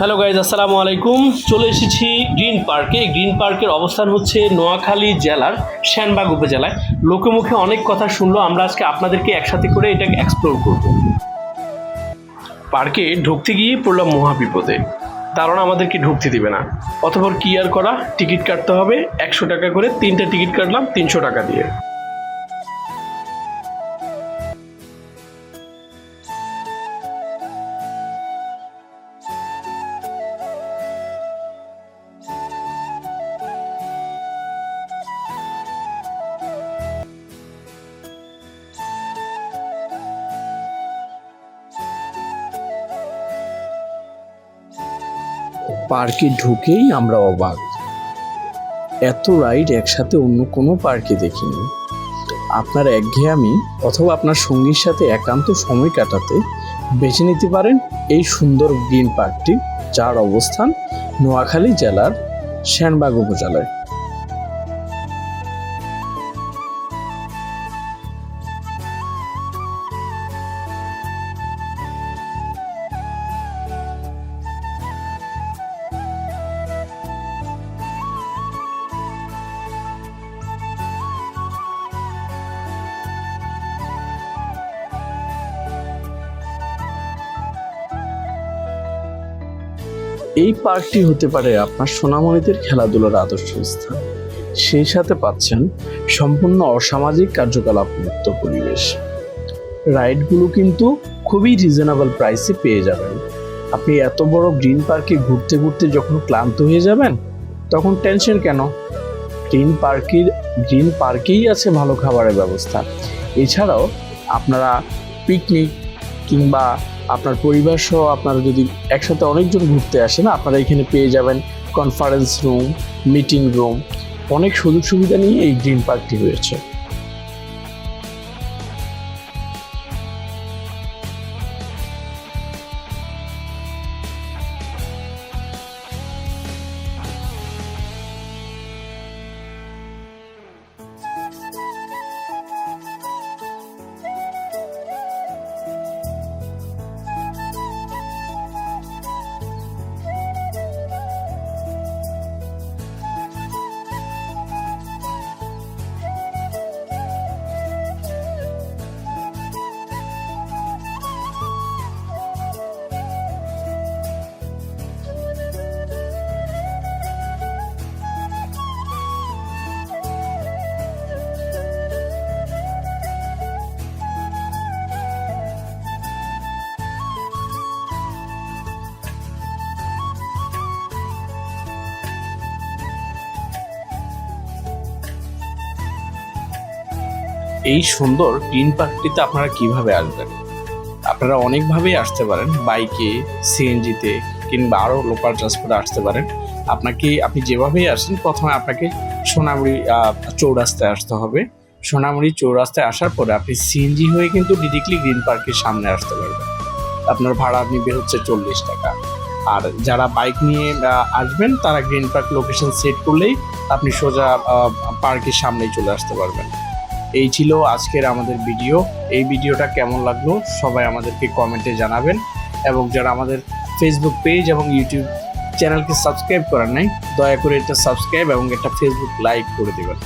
Hello guys আসসালামু আলাইকুম চলে এসেছি গ্রিন পার্কে গ্রিন পার্কের অবস্থান হচ্ছে নোয়াখালী জেলার শ্যানবাগ উপজেলায়। লোকে মুখে অনেক কথা শুনলো, আমরা আজকে আপনাদেরকে একসাথে করে এটাকে এক্সপ্লোর করব। পার্কে ঢুকতে গিয়ে পড়লাম মহাবিপদে। কারণ আমাদেরকে ঢুকতে দিবে না। অথবা কি আর করা? টিকিট কাটতে হবে। একশো টাকা করে তিনটা টিকিট কাটলাম, তিনশো টাকা দিয়ে। পার্কে ঢুকেই আমরা অবাক। এত রাইড একসাথে অন্য কোনো পার্কে দেখিনি। আপনার একঘেয়ামি অথবা আপনার সঙ্গীর সাথে একান্ত সময় কাটাতে বেছে নিতে পারেন এই সুন্দর গ্রিন পার্কটি, যার অবস্থান নোয়াখালী জেলার শ্যানবাগ উপজেলায়। এই পার্কটি হতে পারে আপনার সোনামণিদের খেলাধুলার আদর্শ স্থান। সেই সাথে পাচ্ছেন সম্পূর্ণ অসামাজিক কার্যকলাপ মুক্ত পরিবেশ। রাইডগুলো কিন্তু খুবই রিজনেবল প্রাইসে পেয়ে যাবেন। আপনি এত বড় গ্রিন পার্কে ঘুরতে ঘুরতে যখন ক্লান্ত হয়ে যাবেন, তখন টেনশন কেন? গ্রিন পার্কের, গ্রিন পার্কেই আছে ভালো খাবারের ব্যবস্থা। এছাড়াও আপনারা পিকনিক কিংবা আপনার পরিবার সহ আপনারা যদি একসাথে অনেকজন ঘুরতে আসেন, আপনারা এখানে পেয়ে যাবেন কনফারেন্স রুম মিটিং রুম অনেক সুযোগ সুবিধা নিয়ে এই গ্রিন পার্কটি হয়েছে। এই সুন্দর গ্রিন পার্কটিতে আপনারা কীভাবে আসবেন? আপনারা অনেকভাবেই আসতে পারেন, বাইকে সিএনজিতে কিংবা আরও লোকাল ট্রান্সপোর্টে আসতে পারেন। আপনাকে, আপনি যেভাবেই আসেন, প্রথমে আপনাকে সোনামুড়ি চৌরাস্তায় আসতে হবে। সোনামুড়ি চৌরাস্তায় আসার পরে আপনি সিএনজি হয়ে কিন্তু ডিরেক্টলি গ্রিন পার্কের সামনে আসতে পারবেন। আপনার ভাড়া নিবে হচ্ছে চল্লিশ টাকা। আর যারা বাইক নিয়ে আসবেন, তারা গ্রিন পার্ক লোকেশন সেট করলেই আপনি সোজা পার্কের সামনেই চলে আসতে পারবেন। এই ছিল আজকের আমাদের ভিডিও। এই ভিডিওটা কেমন লাগল সবাই আমাদেরকে কমেন্টে জানাবেন। এবং যারা আমাদের ফেসবুক পেজ এবং ইউটিউব চ্যানেলকে সাবস্ক্রাইব করার নাই, দয়া করে এটা সাবস্ক্রাইব এবং এটা ফেসবুক লাইক করে দেবেন।